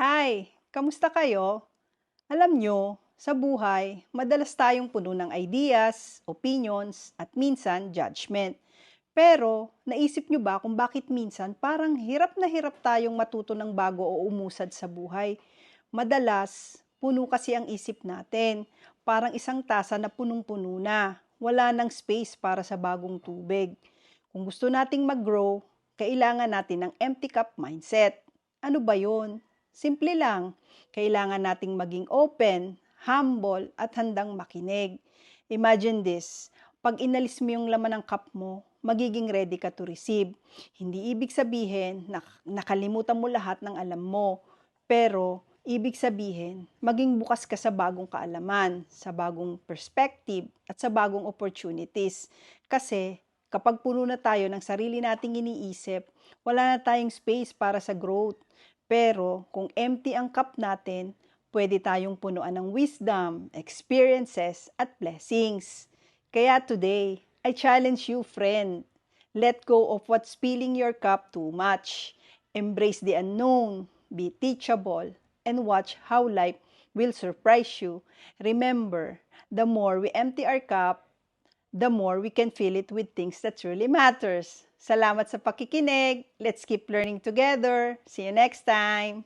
Hi! Kamusta kayo? Alam nyo, sa buhay, madalas tayong puno ng ideas, opinions, at minsan judgment. Pero, naisip nyo ba kung bakit minsan parang hirap na hirap tayong matuto ng bago o umusad sa buhay? Madalas, puno kasi ang isip natin. Parang isang tasa na punong-puno na. Wala nang space para sa bagong tubig. Kung gusto nating mag-grow, kailangan natin ng empty cup mindset. Ano ba yon? Simple lang. Kailangan nating maging open, humble, at handang makinig. Imagine this. Pag inalis mo yung laman ng cup mo, magiging ready ka to receive. Hindi ibig sabihin na nakalimutan mo lahat ng alam mo. Pero, ibig sabihin, maging bukas ka sa bagong kaalaman, sa bagong perspective, at sa bagong opportunities. Kasi, kapag puno na tayo ng sarili nating iniisip, wala na tayong space para sa growth. Pero kung empty ang cup natin, pwede tayong punuan ng wisdom, experiences, at blessings. Kaya today, I challenge you, friend. Let go of what's filling your cup too much. Embrace the unknown, be teachable, and watch how life will surprise you. Remember, the more we empty our cup, the more we can fill it with things that truly matters. Salamat sa pakikinig. Let's keep learning together. See you next time.